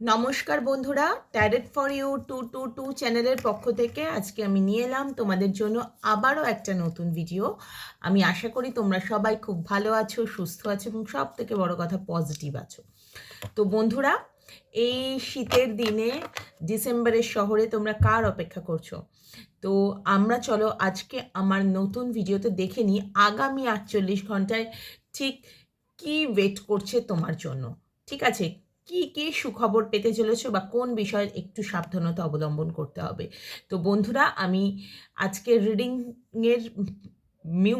নমস্কার বন্ধুরা tarot for you two two two চ্যানেলের পক্ষ থেকে আজকে আমি নিয়ে এলাম তোমাদের জন্য আবারও একটা নতুন ভিডিও আমি আশা করি তোমরা সবাই খুব ভালো আছো, সুস্থ আছো এবং সব থেকে বড় কথা পজিটিভ আছো। তো বন্ধুরা, এই শীতের দিনে ডিসেম্বরের শহরে তোমরা কার অপেক্ষা করছ? তো আমরা চলো আজকে আমার নতুন ভিডিওতে দেখে নিই আগামী আটচল্লিশ ঘন্টায় ঠিক কি ওয়েট করছে তোমার জন্য। ঠিক আছে? কি কি সুখবর পেতে চলেছো বা কোন বিষয়ে একটু সাবধানতা অবলম্বন করতে হবে? তো বন্ধুরা, আমি আজকের রিডিংয়ের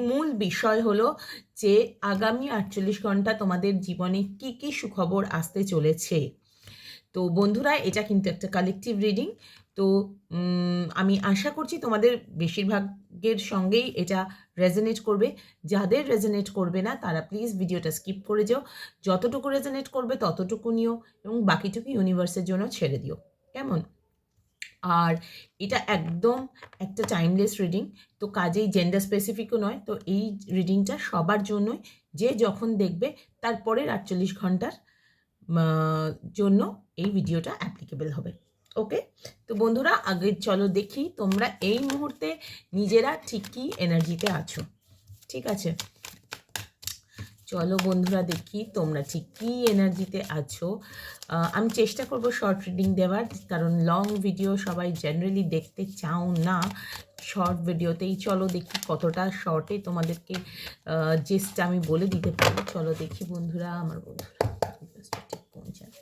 মূল বিষয় হলো যে আগামী আটচল্লিশ ঘণ্টা তোমাদের জীবনে কি কি সুখবর আসতে চলেছে? তো বন্ধুরা, এটা কিন্তু একটা কালেকটিভ রিডিং তো আমি আশা করছি তোমাদের বেশিরভাগের সঙ্গেই এটা রেজনেট করবে। যাদের রেজনেট করবে না, তারা প্লিজ ভিডিওটা স্কিপ করে যাও। যতটুকু রেজনেট করবে, ততটুকু নিও এবং বাকিটুকু ইউনিভার্সের জন্য ছেড়ে দিও। কেমন? আর এটা একদম একটা টাইমলেস রিডিং তো কাজেই জেন্ডার স্পেসিফিকও নয়, তো এই রিডিংটা সবার জন্যই। যে যখন দেখবে, তারপরের আটচল্লিশ ঘণ্টার জন্য এই ভিডিওটা অ্যাপ্লিকেবল হবে। ওকে তো বন্ধুরা, আগে চলো দেখি তোমরা এই মুহূর্তে নিজেরা ঠিক কী এনার্জিতে আছো। ঠিক আছে? চলো বন্ধুরা দেখি তোমরা ঠিক কী এনার্জিতে আছো। আমি চেষ্টা করব শর্ট রিডিং দেওয়ার, কারণ লং ভিডিও সবাই জেনারেলি দেখতে চাও না। শর্ট ভিডিওতেই চলো দেখি কতটা শর্টে তোমাদেরকে জেস্টটা আমি বলে দিতে পারি। চলো দেখি বন্ধুরা, আমার বন্ধুরা ঠিক পৌঁছাবে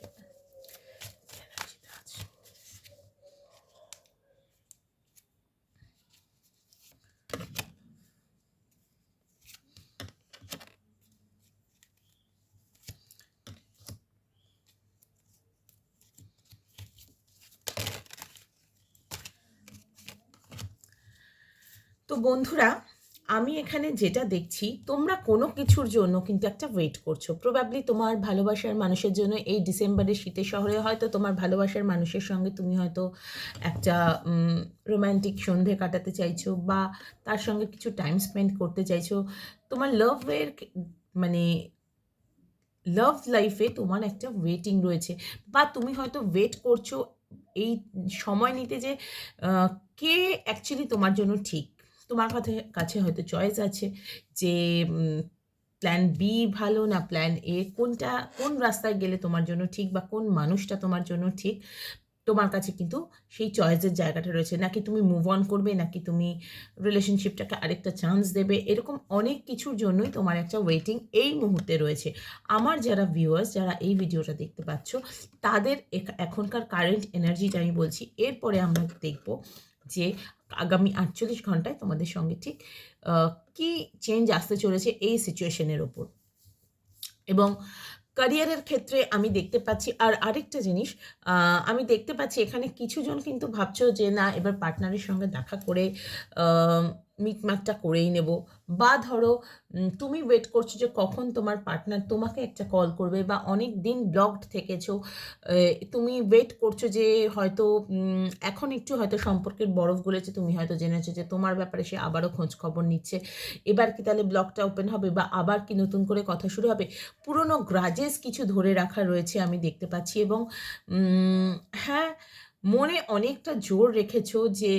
তো বন্ধুরা, আমি এখানে যেটা দেখছি, তোমরা কোনো কিছুর জন্য কিন্তু একটা ওয়েট করছ। প্রবাবলি তোমার ভালোবাসার মানুষের জন্য এই ডিসেম্বরের শীতের শহরে হয়তো তোমার ভালোবাসার মানুষের সঙ্গে তুমি হয়তো একটা রোম্যান্টিক সন্ধে কাটাতে চাইছো বা তার সঙ্গে কিছু টাইম স্পেন্ড করতে চাইছো। তোমার লাভের মানে লাভ লাইফে তোমার একটা ওয়েটিং রয়েছে। বা তুমি হয়তো ওয়েট করছ এই সময় নিতে যে কে অ্যাকচুয়ালি তোমার জন্য ঠিক? তোমার কাছে কাছে হয়তো চয়েস আছে যে প্ল্যান বি ভালো না প্ল্যান এ কোনটা, কোন রাস্তায় গেলে তোমার জন্য ঠিক বা কোন মানুষটা তোমার জন্য ঠিক? তোমার কাছে কিন্তু সেই চয়েসের জায়গাটা রয়েছে। নাকি তুমি মুভ অন করবে? নাকি তুমি রিলেশনশিপটাকে আরেকটা চান্স দেবে? এরকম অনেক কিছুর জন্যই তোমার একটা ওয়েটিং এই মুহূর্তে রয়েছে। আমার যারা ভিউয়ার্স যারা এই ভিডিওটা দেখতে পাচ্ছ, তাদের এখনকার কারেন্ট এনার্জিটা আমি বলছি। এরপরে আমরা দেখব যে আগামী আটচল্লিশ ঘন্টায় তোমাদের সঙ্গে ঠিক কি চেঞ্জ আসতে চলেছে এই সিচুয়েশনের ওপর। এবং ক্যারিয়ারের ক্ষেত্রে আমি দেখতে পাচ্ছি, আর আরেকটা জিনিস আমি দেখতে পাচ্ছি এখানে কিছুজন কিন্তু ভাবছ যে না, এবার পার্টনারের সঙ্গে দেখা করে মিটমাটটা করেই নেব। বা ধরো তুমি ওয়েট করছ যে কখন তোমার পার্টনার তোমাকে একটা কল করবে বা অনেক দিন ব্লকড থেকেছো তুমি ওয়েট করছ যে হয়তো এখন একটু হয়তো সম্পর্কের বরফ গলেছে, তুমি হয়তো জেনেছো যে তোমার ব্যাপারে সে আবারও খোঁজ খবর নিচ্ছে। এবার কি তাহলে ব্লকটা ওপেন হবে বা আবার কি নতুন করে কথা শুরু হবে? পুরনো গ্রাজেস কিছু ধরে রাখা রয়েছে আমি দেখতে পাচ্ছি এবং হ্যাঁ মনে অনেকটা জোর রেখেছো যে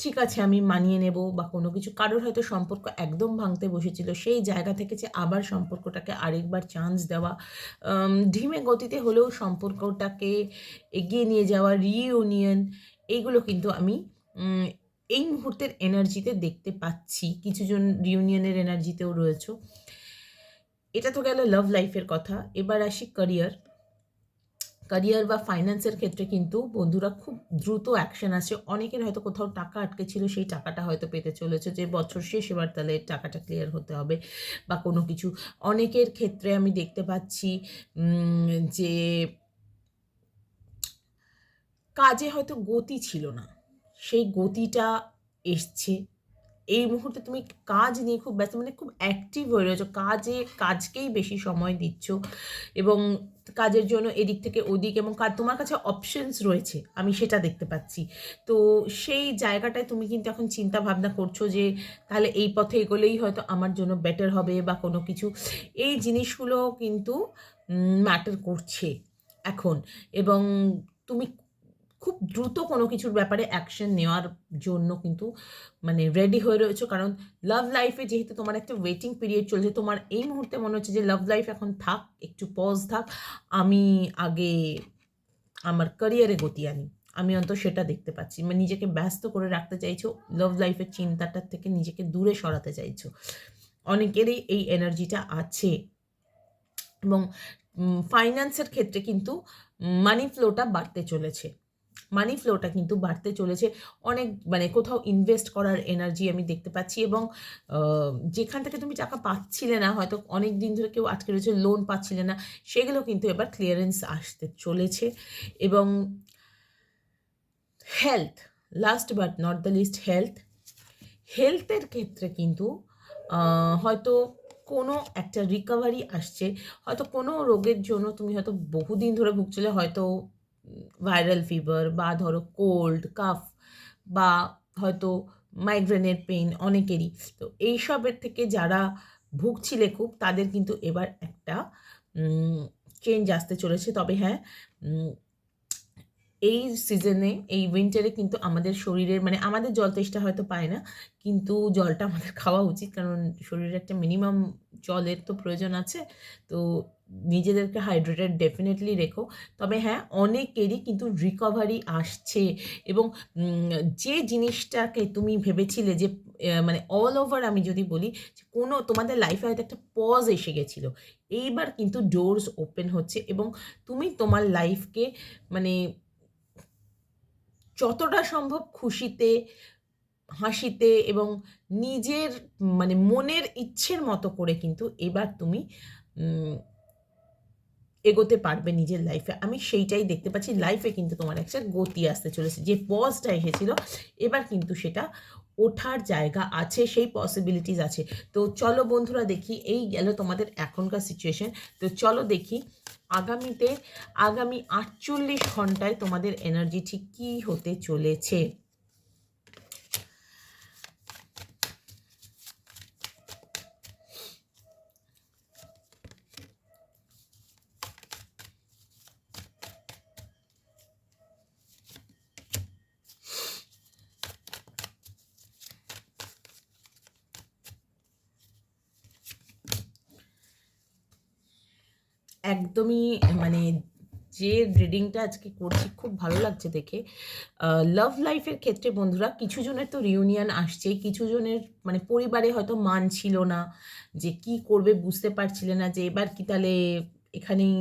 ঠিক আছে, আমি মানিয়ে নেব বা কোনো কিছু। কারোর হয়তো সম্পর্ক একদম ভাঙতে বসেছিল, সেই জায়গা থেকে যে আবার সম্পর্কটাকে আরেকবার চান্স দেওয়া ধিমে গতিতে হলেও সম্পর্কটাকে এগিয়ে নিয়ে যাওয়া রিইউনিয়ন এইগুলো কিন্তু আমি এই মুহূর্তের এনার্জিতে দেখতে পাচ্ছি। কিছুজন রিউনিয়নের এনার্জিতেও রয়েছে। এটা তো গেল লাভ লাইফের কথা। এবার আসি ক্যারিয়ার ক্যারিয়ার বা ফাইন্যান্সের ক্ষেত্রে কিন্তু বন্ধুরা খুব দ্রুত অ্যাকশন আসে। অনেকের হয়তো কোথাও টাকা আটকে ছিল সেই টাকাটা হয়তো পেতে চলেছে যে বছর শেষ এবার তাহলে টাকাটা ক্লিয়ার হতে হবে বা কোনো কিছু। অনেকের ক্ষেত্রে আমি দেখতে পাচ্ছি যে কাজে হয়তো গতি ছিল না। সেই গতিটা এসছে। এই মুহূর্তে তুমি কাজ নিয়ে খুব ব্যস্ত মানে খুব অ্যাক্টিভ হয়ে রয়েছো। কাজে, কাজকেই বেশি সময় দিচ্ছ এবং কাজের জন্য এদিক থেকে ওদিক এবং তোমার কাছে অপশনস রয়েছে, আমি সেটা দেখতে পাচ্ছি। তো সেই জায়গাটায় তুমি কিন্তু এখন চিন্তা ভাবনা করছ যে, তাহলে এই পথে এগোলেই হয়তো আমার জন্য বেটার হবে বা কোনো কিছু। এই জিনিসগুলো কিন্তু ম্যাটার করছে এখন এবং তুমি খুব দ্রুত কোনো কিছুর ব্যাপারে অ্যাকশন নেওয়ার জন্য কিন্তু মানে রেডি হয়ে রয়েছে। কারণ লাভ লাইফে যেহেতু তোমার একটা ওয়েটিং পিরিয়ড চলছে, তোমার এই মুহূর্তে মনে হচ্ছে যে লাভ লাইফ এখন থাক, একটু পজ থাক। আমি আগে আমার ক্যারিয়ারে গতি আনি, আমি অন্তত সেটা দেখতে পাচ্ছি। মানে নিজেকে ব্যস্ত করে রাখতে চাইছো লাভ লাইফের চিন্তাটার থেকে নিজেকে দূরে সরাতে চাইছো। অনেকেরই এই এনার্জিটা আছে। এবং ফাইন্যান্সের ক্ষেত্রে কিন্তু মানি ফ্লোটা বাড়তে চলেছে। মানি ফ্লোটা কিন্তু বাড়তে চলেছে। অনেক মানে কোথাও ইনভেস্ট করার এনার্জি আমি দেখতে পাচ্ছি এবং যেখান থেকে তুমি টাকা পাচ্ছিলে না, হয়তো অনেক দিন ধরে কেউ আটকে রয়েছে লোন পাচ্ছিলে না, সেগুলো কিন্তু এবার ক্লিয়ারেন্স আসতে চলেছে এবং health last but not the least health হেলথের ক্ষেত্রে কিন্তু হয়তো কোনো একটা রিকভারি আসছে। হয়তো কোনো রোগের জন্য তুমি হয়তো বহুদিন ধরে ভুগছিলে, হয়তো ভাইরাল ফিভার বা ধরো কোল্ড কাফ বা হয়তো মাইগ্রেনের পেইন অনেকেরই। তো এইসবের থেকে যারা ভুগছিলে খুব, তাদের কিন্তু এবার একটা চেঞ্জ আসতে চলেছে। তবে হ্যাঁ এই সিজনে এই উইন্টারে কিন্তু আমাদের শরীরের মানে আমাদের জল তেষ্টা হয়তো পায় না, কিন্তু জলটা আমাদের খাওয়া উচিত, কারণ শরীরে একটা মিনিমাম জলের তো প্রয়োজন আছে। তো নিজেদেরকে হাইড্রেটেড ডেফিনেটলি রেখো। তবে হ্যাঁ অনেকেরই কিন্তু রিকভারি আসছে এবং যে জিনিসটাকে তুমি ভেবেছিলে যে মানে অল ওভার আমি যদি বলি যে কোনো তোমাদের লাইফে হয়তো একটা পজ এসে গেছিল। এইবার কিন্তু ডোরস ওপেন হচ্ছে এবং তুমি তোমার লাইফকে মানে যতটা সম্ভব খুশিতে, হাসিতে এবং নিজের মানে মনের ইচ্ছের মতো করে কিন্তু এবার তুমি এগোতে পারবে নিজের লাইফে আমি সেইটাই দেখতে পাচ্ছি লাইফে কিন্তু তোমার একটা গতি আসতে চলেছে। যে পজটা এসেছিল, এবার কিন্তু সেটা ওঠার জায়গা আছে, সেই পসিবিলিটিস আছে। তো চলো বন্ধুরা দেখি, এই গেল তোমাদের এখনকার সিচুয়েশন তো চলো দেখি, আগামীতে, আগামী আটচল্লিশ ঘন্টায় তোমাদের এনার্জি ঠিক কী হতে চলেছে? একদমই মানে যে রিডিংটা আজকে করছি খুব ভালো লাগছে দেখে। লাভ লাইফের ক্ষেত্রে বন্ধুরা, কিছু জনের তো রিউনিয়ন আসছেই, কিছু জনের মানে পরিবারে হয়তো মান ছিল না যে কি করবে বুঝতে পারছিলে না যে এবার কি তাহলে এখানেই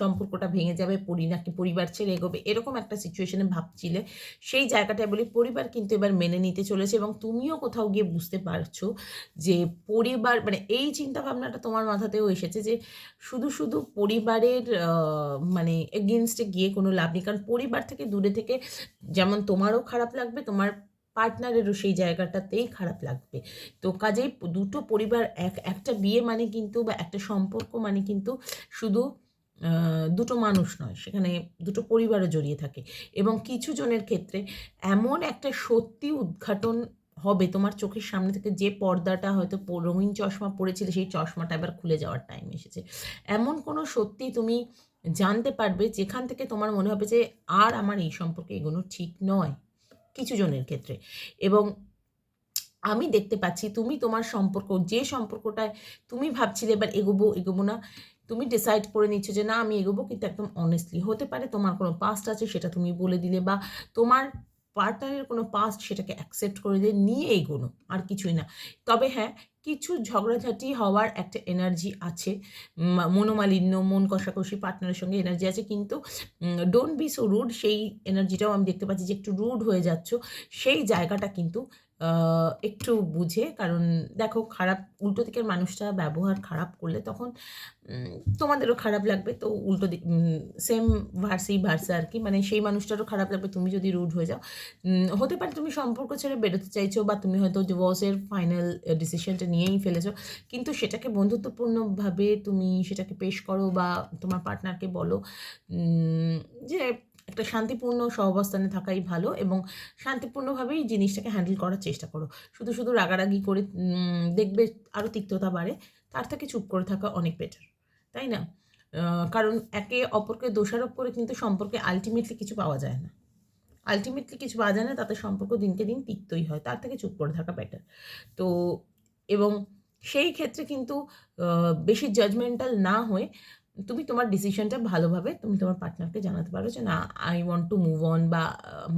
সম্পর্কটা ভেঙে যাবে, পরি, নাকি পরিবার ছেড়ে এগোবে, এরকম একটা সিচুয়েশনে ভাবছিলে। সেই জায়গাটায় বলি, পরিবার কিন্তু এবার মেনে নিতে চলেছে এবং তুমিও কোথাও গিয়ে বুঝতে পারছ যে পরিবার মানে এই চিন্তা ভাবনাটা তোমার মাথাতেও এসেছে যে শুধু শুধু পরিবারের মানে এগেনস্টে গিয়ে কোনো লাভ নেই। কারণ পরিবার থেকে দূরে থেকে যেমন তোমারও খারাপ লাগবে, তোমার পার্টনারেরও সেই জায়গাটাতেই খারাপ লাগবে। তো কাজেই দুটো পরিবার এক, একটা বিয়ে মানে কিন্তু বা একটা সম্পর্ক মানে কিন্তু শুধু দুটো মানুষ নয়, সেখানে দুটো পরিবারও জড়িয়ে থাকে। এবং কিছু জনের ক্ষেত্রে এমন একটা সত্যি উদ্ঘাটন হবে তোমার চোখের সামনে থেকে যে পর্দাটা হয়তো রঙিন চশমা পড়েছিলে সেই চশমাটা এবার খুলে যাওয়ার টাইম এসেছে। এমন কোনো সত্যি তুমি জানতে পারবে যেখান থেকে তোমার মনে হবে যে, আর আমার এই সম্পর্কে এগোনো ঠিক নয় কিছু জনের ক্ষেত্রে। এবং আমি দেখতে পাচ্ছি তুমি তোমার সম্পর্ক, যে সম্পর্কটায় তুমি ভাবছিলে, এবার এগোবো এগোবো না। তুমি ডিসাইড করে নিচ্ছ যে, না, আমি এগোবো। কিন্তু একদম অনেস্টলি হতে পারে তোমার কোনো পাস্ট আছে সেটা তুমি বলে দিলে বা তোমার পার্টনারের কোনো পাস্ট সেটাকে অ্যাকসেপ্ট করে দিয়ে নিয়ে এগোনো, আর কিছুই না। তবে হ্যাঁ কিছু ঝগড়াঝাটি হওয়ার একটা এনার্জি আছে। মনোমালিন্য, মন কষাকষি পার্টনারের সঙ্গে এনার্জি আছে। কিন্তু ডোন্ট বি সো রুড সেই এনার্জিটাও আমি দেখতে পাচ্ছি যে একটু রুড হয়ে যাচ্ছ। সেই জায়গাটা কিন্তু একটু বুঝে। কারণ দেখো, খারাপ, উল্টো দিকের মানুষটা ব্যবহার খারাপ করলে তখন তোমাদেরও খারাপ লাগবে। তো উল্টো দিক সেম ভার্সেই ভার্সা আর কি। মানে সেই মানুষটারও খারাপ লাগবে, তুমি যদি রুড হয়ে যাও। হতে পারে তুমি সম্পর্ক ছেড়ে বেরোতে চাইছো বা তুমি হয়তো ডিভোর্সের ফাইনাল ডিসিশনটা নিয়েই ফেলেছো। কিন্তু সেটাকে বন্ধুত্বপূর্ণভাবে তুমি সেটাকে পেশ করো বা তোমার পার্টনারকে বলো যে একটা শান্তিপূর্ণ সহাবস্থানে থাকাই ভালো এবং শান্তিপূর্ণভাবেই জিনিসটাকে হ্যান্ডেল করার চেষ্টা করো। শুধু শুধু রাগারাগি করে দেখবে আরও তিক্ততা বাড়ে, তার থেকে চুপ করে থাকা অনেক বেটার তাই না? কারণ একে অপরকে দোষারোপ করে কিন্তু সম্পর্কে আলটিমেটলি কিছু পাওয়া যায় না। আলটিমেটলি কিছু পাওয়া যায় না, তাতে সম্পর্ক দিনকে দিন তিক্তই হয়, তার থেকে চুপ করে থাকা বেটার তো এবং সেই ক্ষেত্রে কিন্তু বেশি জাজমেন্টাল না হয়ে তুমি তোমার ডিসিশনটা ভালোভাবে তুমি তোমার পার্টনারকে জানাতে পারো যে, না I want to move on বা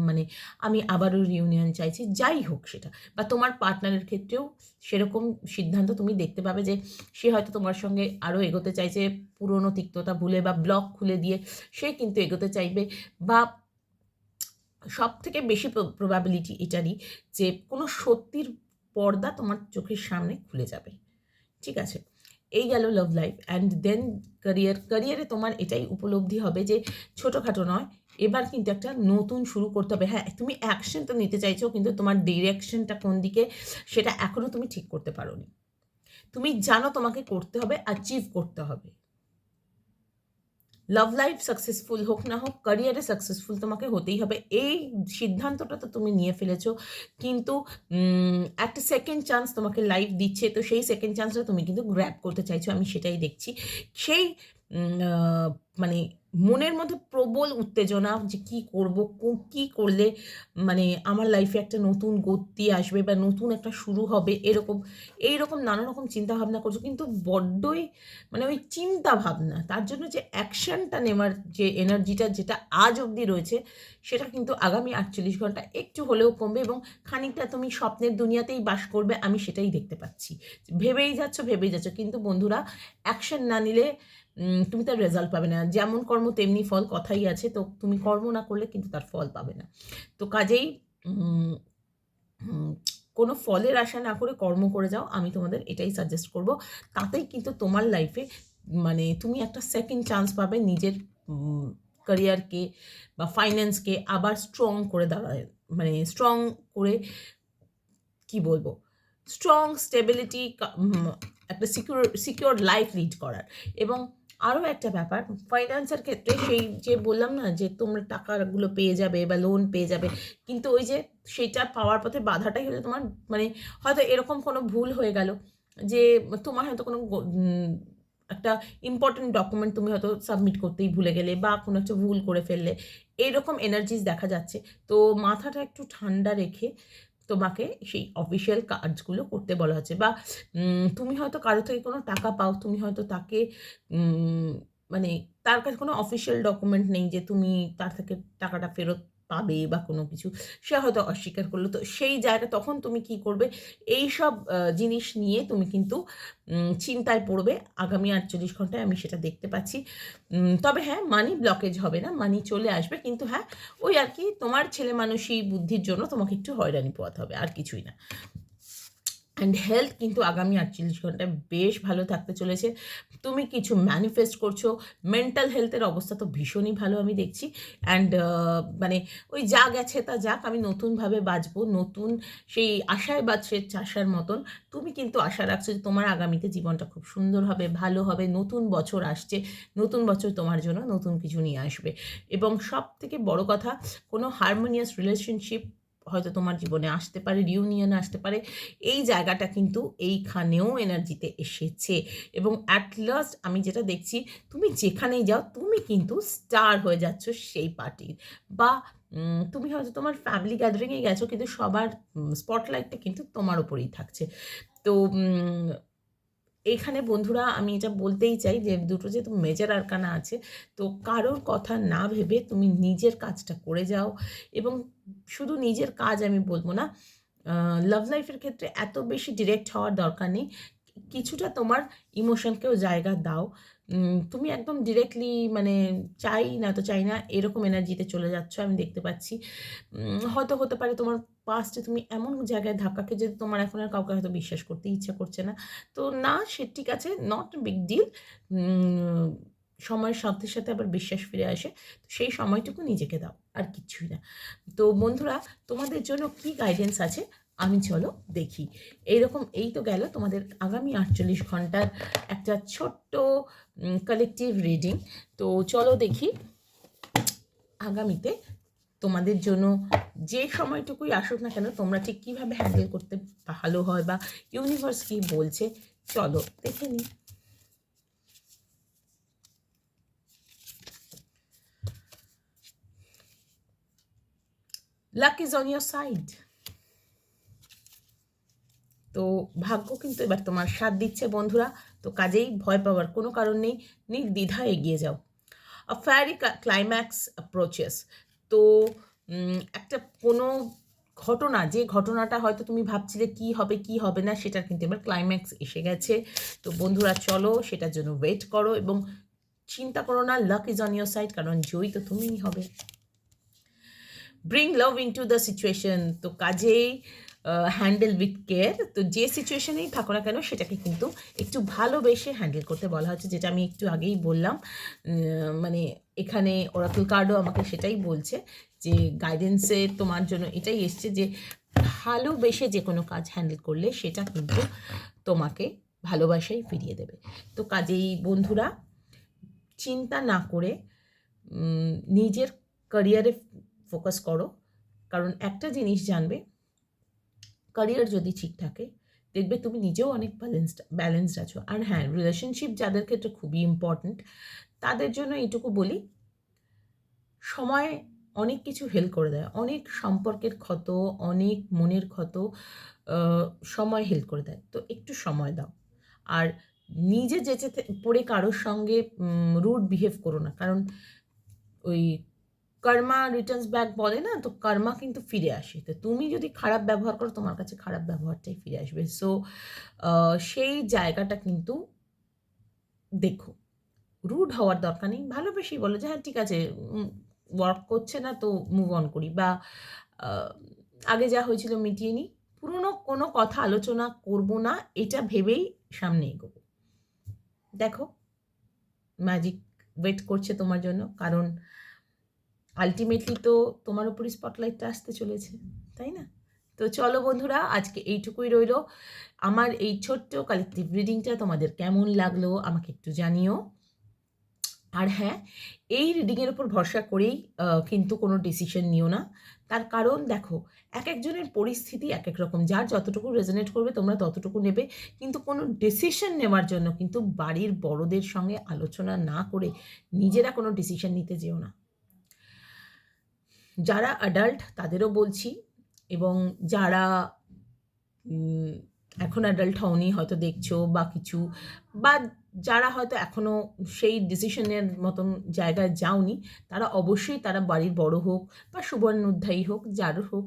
মানে আমি আবারও রিউনিয়ন চাইছি, যাই হোক সেটা। বা তোমার পার্টনারের ক্ষেত্রেও সেরকম সিদ্ধান্ত তুমি দেখতে পাবে যে, সে হয়তো তোমার সঙ্গে আরও এগোতে চাইছে, পুরনো তিক্ততা ভুলে বা ব্লক খুলে দিয়ে সে কিন্তু এগোতে চাইবে বা সব থেকে বেশি প্রবাবিলিটি এটারই যে, কোনো সত্যির পর্দা তোমার চোখের সামনে খুলে যাবে। ঠিক আছে? এই গেল love life and then career ক্যারিয়ারে তোমার এটাই উপলব্ধি হবে যে ছোটোখাটো নয়, এবার কিন্তু একটা নতুন শুরু করতে হবে। হ্যাঁ তুমি অ্যাকশন তো নিতে চাইছো, কিন্তু তোমার ডিরেকশনটা কোন দিকে সেটা এখনও তুমি ঠিক করতে পারোনি। তুমি জানো তোমাকে করতে হবে অ্যাচিভ করতে হবে। লাভ লাইফ সাকসেসফুল হোক না হোক ক্যারিয়ারে সাকসেসফুল তোমাকে হতেই হবে। এই সিদ্ধান্তটা তো তুমি নিয়ে ফেলেছো। কিন্তু একটা সেকেন্ড চান্স তোমাকে লাইফ দিচ্ছে, তো সেই সেকেন্ড চান্সটা তুমি কিন্তু গ্র্যাব করতে চাইছো, আমি সেটাই দেখছি। সেই মানে মনের মধ্যে প্রবল উত্তেজনা যে কি করব, কো- করলে মানে আমার লাইফে একটা নতুন গতি আসবে বা নতুন একটা শুরু হবে, এরকম, এইরকম নানা রকম চিন্তা ভাবনা করছ। কিন্তু বড্ডই মানে ওই চিন্তা ভাবনা তার জন্য যে অ্যাকশনটা নেওয়ার যে এনার্জিটা যেটা আজ অবধি রয়েছে, সেটা কিন্তু আগামী আটচল্লিশ ঘণ্টা একটু হলেও কমবে এবং খানিকটা তুমি স্বপ্নের দুনিয়াতেই বাস করবে, আমি সেটাই দেখতে পাচ্ছি। ভেবেই যাচ্ছ ভেবেই যাচ্ছ। কিন্তু বন্ধুরা অ্যাকশন না নিলে তুমি তার রেজাল্ট পাবে না। যেমন কর্ম, তেমনি ফল কথাই আছে। তো তুমি কর্ম না করলে কিন্তু তার ফল পাবে না। তো কাজেই কোনো ফলের আশা না করে কর্ম করে যাও। আমি তোমাদের এটাই সাজেস্ট করব। তাতেই কিন্তু তোমার লাইফে মানে তুমি একটা সেকেন্ড চান্স পাবে নিজের ক্যারিয়ারকে বা ফাইন্যান্সকে আবার স্ট্রং করে দাঁড়ায় মানে স্ট্রং করে, কি বলব? স্ট্রং স্টেবিলিটি একটা সিকিউর সিকিউর লাইফ লিড করার। এবং আরও একটা ব্যাপার ফাইন্যান্সের ক্ষেত্রে সেই যে বললাম না যে তোমরা টাকাগুলো পেয়ে যাবে বা লোন পেয়ে যাবে, কিন্তু ওই যে সেটা পাওয়ার পথে বাধাটাই হলো তোমার মানে হয়তো এরকম কোনো ভুল হয়ে গেল যে তোমার হয়তো কোনো একটা ইম্পর্টেন্ট ডকুমেন্ট তুমি হয়তো সাবমিট করতেই ভুলে গেলে বা কোনো একটা ভুল করে ফেললে এইরকম এনার্জিস দেখা যাচ্ছে। তো মাথাটা একটু ঠান্ডা রেখে তোমাকে সেই অফিসিয়াল কাজগুলো করতে বলা হচ্ছে বা তুমি হয়তো কারও থেকে কোনো টাকা পাও, তুমি হয়তো তাকে মানে তার কাছে কোনো অফিসিয়াল ডকুমেন্ট নেই যে তুমি তার থেকে টাকাটা ফেরত পাবে বা কোনো কিছু, সে হয়তো অস্বীকার করল। তো সেই জায়গা তখন তুমি কি করবে? এই সব জিনিস নিয়ে তুমি কিন্তু চিন্তায় পড়বে। আগামী আটচল্লিশ ঘন্টায় আমি সেটা দেখতে পাচ্ছি। তবে হ্যাঁ মানি ব্লকেজ হবে না মানি চলে আসবে। কিন্তু হ্যাঁ ওই আর কি তোমার ছেলে মানুষই বুদ্ধির জন্য তোমাকে একটু হয়রানি পোয়াতে হবে, আর কিছুই না। অ্যান্ড হেলথ কিন্তু আগামী আটচল্লিশ ঘন্টায় বেশ ভালো থাকতে চলেছে। তুমি কিছু ম্যানিফেস্ট করছ মেন্টাল হেলথের অবস্থা তো ভীষণই ভালো আমি দেখছি। অ্যান্ড মানে ওই যা গেছে তা যাক, আমি নতুনভাবে বাঁচবো, নতুন সেই আশায় বাঁচছে চাষার মতন। তুমি কিন্তু আশা রাখছো যে তোমার আগামীতে জীবনটা খুব সুন্দর হবে, ভালো হবে, নতুন বছর আসছে, নতুন বছর তোমার জন্য নতুন কিছু নিয়ে আসবে। এবং সব থেকে বড় কথা, কোনো হারমোনিয়াস রিলেশনশিপ হয়তো তোমার জীবনে আসতে পারে রিউনিয়নে আসতে পারে, এই জায়গাটা কিন্তু এইখানেও এনার্জিতে এসেছে। এবং অ্যাট লাস্ট আমি যেটা দেখছি, তুমি যেখানেই যাও, তুমি কিন্তু স্টার হয়ে যাচ্ছ সেই পার্টির বা তুমি হয়তো তোমার ফ্যামিলি গ্যাদারিংয়ে গেছো, কিন্তু সবার স্পটলাইটটা কিন্তু তোমার ওপরেই থাকছে। তো এখানে বন্ধুরা আমি এটা বলতেই চাই যে, দুটো যেহেতু মেজর আরকানা আছে, তো কারোর কথা না ভেবে তুমি নিজের কাজটা করে যাও। এবং শুধু নিজের কাজ আমি বলব না লাভ লাইফের ক্ষেত্রে এত বেশি ডিরেক্ট হওয়ার দরকার নেই। কিছুটা তোমার ইমোশনকেও জায়গা দাও। তুমি একদম ডিরেক্টলি মানে চাই না তো চাই না, এরকম এনার্জিতে চলে যাচ্ছ আমি দেখতে পাচ্ছি। হয়তো হতে পারে তোমার পাস্টে তুমি এমন জায়গায় ধাক্কা খেয়ে যে তোমার এখন আর কাউকে হয়তো বিশ্বাস করতে ইচ্ছা করছে না। তো না, সে ঠিক আছে নট বিগ ডিল সময়ের সাথে সাথে আবার বিশ্বাস ফিরে আসে। তো সেই সময়টুকু নিজেকে দাও। আর কিছুই না। তো বন্ধুরা, তোমাদের জন্য কি গাইডেন্স আছে? আমি চলো দেখি। এইরকম এই তো গেল তোমাদের আগামী আটচল্লিশ ঘণ্টার একটা ছোট্ট কালেকটিভ রিডিং তো চলো দেখি আগামীতে তোমাদের জন্য যে সময়টুকুই আসুক না কেন, তোমরা ঠিক কীভাবে হ্যান্ডেল করতে ভালো হয় বা ইউনিভার্স কী বলছে, চলো দেখে নিই। Luck is on your side তো ভাগ্য কিন্তু এবার তোমার সাথ দিচ্ছে বন্ধুরা, তো কাজেই ভয় পাওয়ার কোনো কারণ নেই নির্দ্বিধা এগিয়ে যাও। আ ফ্যারি ক্লাইম্যাক্স অ্যাপ্রোচেস তো একটা কোনো ঘটনা, যে ঘটনাটা হয়তো তুমি ভাবছিলে কি হবে কি হবে না সেটার কিন্তু এবার ক্লাইম্যাক্স এসে গেছে। তো বন্ধুরা, চলো সেটার জন্য ওয়েট করো এবং চিন্তা করো না luck is on your side কারণ জয়ী তো তুমিই হবে। Bring love into the situation তো কাজেই হ্যান্ডেল উইথ কেয়ার তো যে সিচুয়েশনেই থাকো না কেন, সেটাকে কিন্তু একটু ভালোবেসে হ্যান্ডেল করতে বলা হচ্ছে, যেটা আমি একটু আগেই বললাম। মানে এখানে ওরাকল কার্ডও আমাকে সেটাই বলছে যে গাইডেন্সে তোমার জন্য এটাই এসছে যে ভালোবেসে যে কোনো কাজ হ্যান্ডেল করলে সেটা কিন্তু তোমাকে ভালোবাসাই ফিরিয়ে দেবে। তো কাজেই বন্ধুরা, চিন্তা না করে নিজের ক্যারিয়ারে ফোকাস করো। কারণ একটা জিনিস জানবে ক্যারিয়ার যদি ঠিক থাকে, দেখবে তুমি নিজেও অনেক ব্যালেন্সড ব্যালেন্সড আছো। আর হ্যাঁ রিলেশনশিপ যাদের ক্ষেত্রে খুবই ইম্পর্ট্যান্ট তাদের জন্য এইটুকু বলি, সময় অনেক কিছু হেল্প করে দেয়। অনেক সম্পর্কের ক্ষত, অনেক মনের ক্ষত সময় হেল্প করে দেয়। তো একটু সময় দাও। আর নিজে যেচে পড়ে কারোর সঙ্গে রুড বিহেভ করো না। কারণ ওই কর্মা রিটার্নস ব্যাক বলে না, তো কর্মা কিন্তু ফিরে আসে। তো তুমি যদি খারাপ ব্যবহার করো, তোমার কাছে খারাপ ব্যবহারটাই ফিরে আসবে। সো সেই জায়গাটা কিন্তু দেখো রুড হওয়ার দরকার নেই। ভালোবেসেই বলো যে হ্যাঁ ঠিক আছে ওয়ার্ক করছে না, তো মুভ অন করি। বা আগে যা হয়েছিল মিটিয়ে নিই। পুরনো কোনো কথা আলোচনা করব না, এটা ভেবেই সামনে এগোবো। দেখো ম্যাজিক ওয়েট করছে তোমার জন্য। কারণ আলটিমেটলি তো তোমার উপরই স্পটলাইটটা আসতে চলেছে, তাই না? তো চলো বন্ধুরা, আজকে এইটুকুই রইল। আমার এই ছোট্ট কালেকটিভ রিডিংটা তোমাদের কেমন লাগল আমাকে একটু জানিও। আর হ্যাঁ এই রিডিংয়ের উপর ভরসা করেই কিন্তু কোনো ডিসিশন নিও না। তার কারণ দেখো, এক একজনের পরিস্থিতি এক এক রকম। যার যতটুকু রেজনেট করবে তোমরা ততটুকু নেবে। কিন্তু কোনো ডিসিশন নেওয়ার জন্য কিন্তু বাড়ির বড়দের সঙ্গে আলোচনা না করে নিজেরা কোনো ডিসিশন নিতে যেও না। যারা অ্যাডাল্ট তাদেরও বলছি। এবং যারা এখন অ্যাডাল্ট হওনি, হয়তো দেখছ বা কিছু, বা যারা হয়তো এখনও সেই ডিসিশনের মতন জায়গায় যাওনি, তারা অবশ্যই তারা বাড়ির বড় হোক বা সুবর্ণোধ্যায়ী হোক, যার হোক,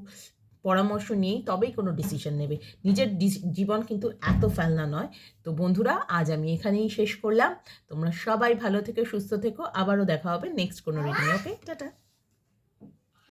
পরামর্শ নিয়েই তবেই কোনো ডিসিশন নেবে। নিজের জীবন কিন্তু এত ফেলনা নয়। তো বন্ধুরা, আজ আমি এখানেই শেষ করলাম। তোমরা সবাই ভালো থেকে, সুস্থ থেকো। আবারও দেখা হবে নেক্সট কোনো রিডিং ওকে টাটা।